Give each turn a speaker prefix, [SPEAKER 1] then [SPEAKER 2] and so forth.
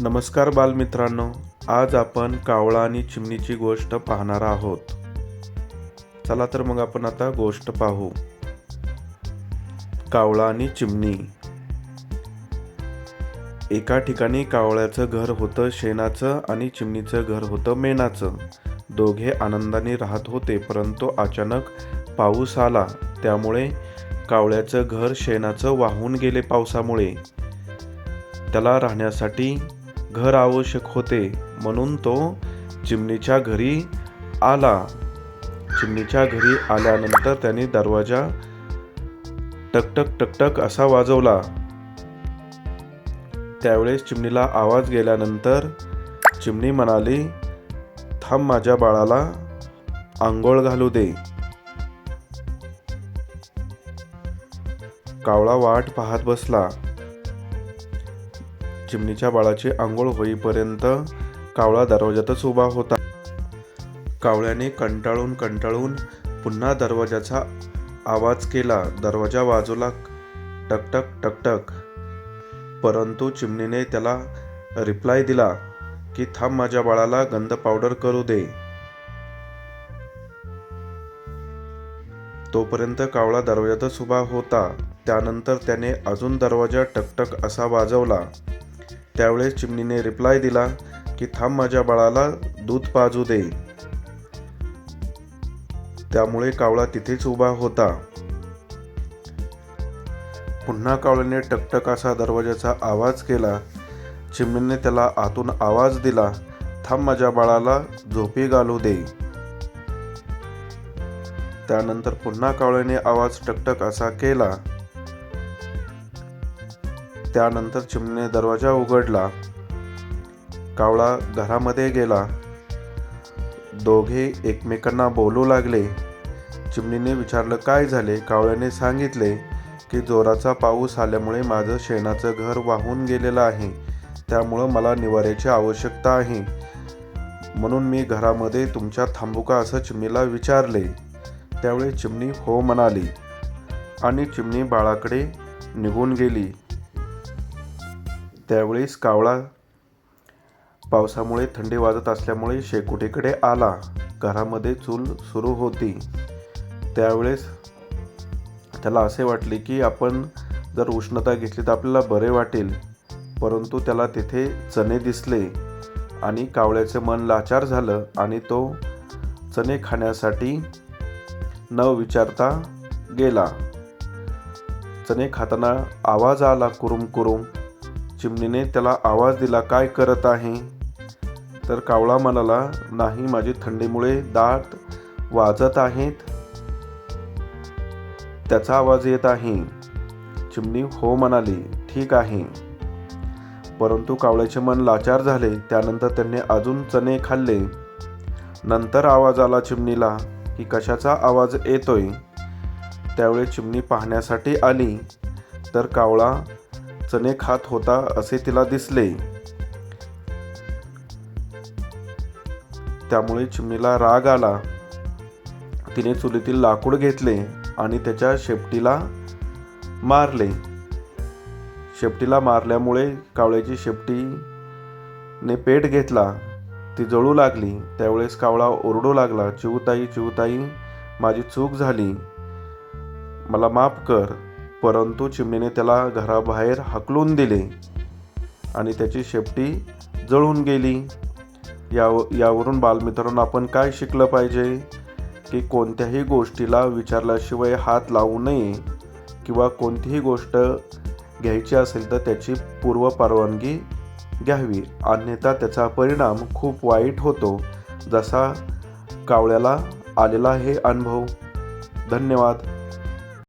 [SPEAKER 1] नमस्कार बालमित्रांनो आज आपण कावळा आणि चिमणीची गोष्ट पाहणार आहोत. चला तर मग आपण आता गोष्ट पाहू. कावळा आणि चिमणी. एका ठिकाणी कावळ्याचं घर होतं शेणाचं आणि चिमणीचं घर होतं मेणाचं. दोघे आनंदाने राहत होते परंतु अचानक पाऊस आला. त्यामुळे कावळ्याचं घर शेणाचं वाहून गेले पावसामुळे. त्याला राहण्यासाठी घर आवश्यक होते म्हणून तो चिमणीच्या घरी आला. चिमणीच्या घरी आल्यानंतर त्याने दरवाजा टकटक टकटक असा वाजवला. त्यावेळेस चिमणीला आवाज गेल्यानंतर चिमणी म्हणाली थांब माझ्या बाळाला आंघोळ घालू दे. कावळा वाट पाहत बसला. चिमणीच्या बाळाची आंघोळ होईपर्यंत कावळा दरवाजातच उभा होता. कावळ्याने कंटाळून कंटाळून पुन्हा दरवाजाचा आवाज केला. दरवाजा वाजवला टकटक टकटक. परंतु चिमणीने त्याला रिप्लाय दिला की थांब माझ्या बाळाला गंध पावडर करू दे. तोपर्यंत कावळा दरवाजातच उभा होता. त्यानंतर त्याने अजून दरवाजा टकटक असा वाजवला. त्यावेळेस चिमणीने रिप्लाय दिला की थांब माझ्या बाळाला दूध पाजू दे. त्यामुळे कावळा तिथेच उभा होता. पुन्हा कावळ्याने टकटक असा दरवाजाचा आवाज केला. चिमणीने त्याला आतून आवाज दिला थांब माझ्या बाळाला झोपी घालू दे. त्यानंतर पुन्हा कावळ्याने आवाज टकटक असा केला. त्यानंतर चिमणीने दरवाजा उघडला. कावळा घरामध्ये गेला. दोघे एकमेकांना बोलू लागले. चिमणीने विचारलं काय झाले? कावळ्याने सांगितले की जोराचा पाऊस आल्यामुळे माझं शेणाचं घर वाहून गेलेलं आहे. त्यामुळं मला निवाऱ्याची आवश्यकता आहे. म्हणून मी घरामध्ये तुमच्या थांबू का असं चिमणीला विचारले. त्यावेळी चिमणी हो म्हणाली आणि चिमणी बाळाकडे निघून गेली. त्यावेळेस कावळा पावसामुळे थंडी वाजत असल्यामुळे शेकोटीकडे आला. घरामध्ये चूल सुरू होती. त्यावेळेस त्याला असे वाटले की आपण जर उष्णता घेतली तर आपल्याला बरे वाटेल. परंतु त्याला तिथे चणे दिसले आणि कावळ्याचे मन लाचार झालं आणि तो चणे खाण्यासाठी न विचारता गेला. चणे खाताना आवाज आला कुरुम कुरुम. चिमणीने त्याला आवाज दिला काय करत आहे? तर कावळा म्हणाला नाही माझी थंडीमुळे दात वाजत आहेत. त्याचा आवाज येत आहे. चिमणी हो म्हणाली ठीक आहे. परंतु कावळ्याचे मन लाचार झाले त्यानंतर त्यांनी अजून चणे खाल्ले. नंतर आवाज आला चिमणीला की कशाचा आवाज येतोय? त्यावेळी चिमणी पाहण्यासाठी आली. तर कावळा चणे खात होता असे तिला दिसले. त्यामुळे चिमणीला राग आला. तिने चुलीतील लाकूड घेतले आणि त्याच्या शेपटीला मारले. शेपटीला मारल्यामुळे कावळ्याची शेपटीने पेट घेतला. ती जळू लागली. त्यावेळेस कावळा ओरडू लागला चिवताई चिवताई माझी चूक झाली. मला माफ कर. परंतु चिमणीने त्याला घराबाहेर हकलून दिले आणि त्याची शेपटी जळून गेली. या यावरून बालमित्रांनो आपण काय शिकलं पाहिजे? की कोणत्याही गोष्टीला विचारल्याशिवाय हात लावू नये किंवा कोणतीही गोष्ट घ्यायची असेल तर त्याची पूर्व परवानगी घ्यावी. अन्यथा त्याचा परिणाम खूप वाईट होतो जसा कावळ्याला आलेला हे अनुभव. धन्यवाद.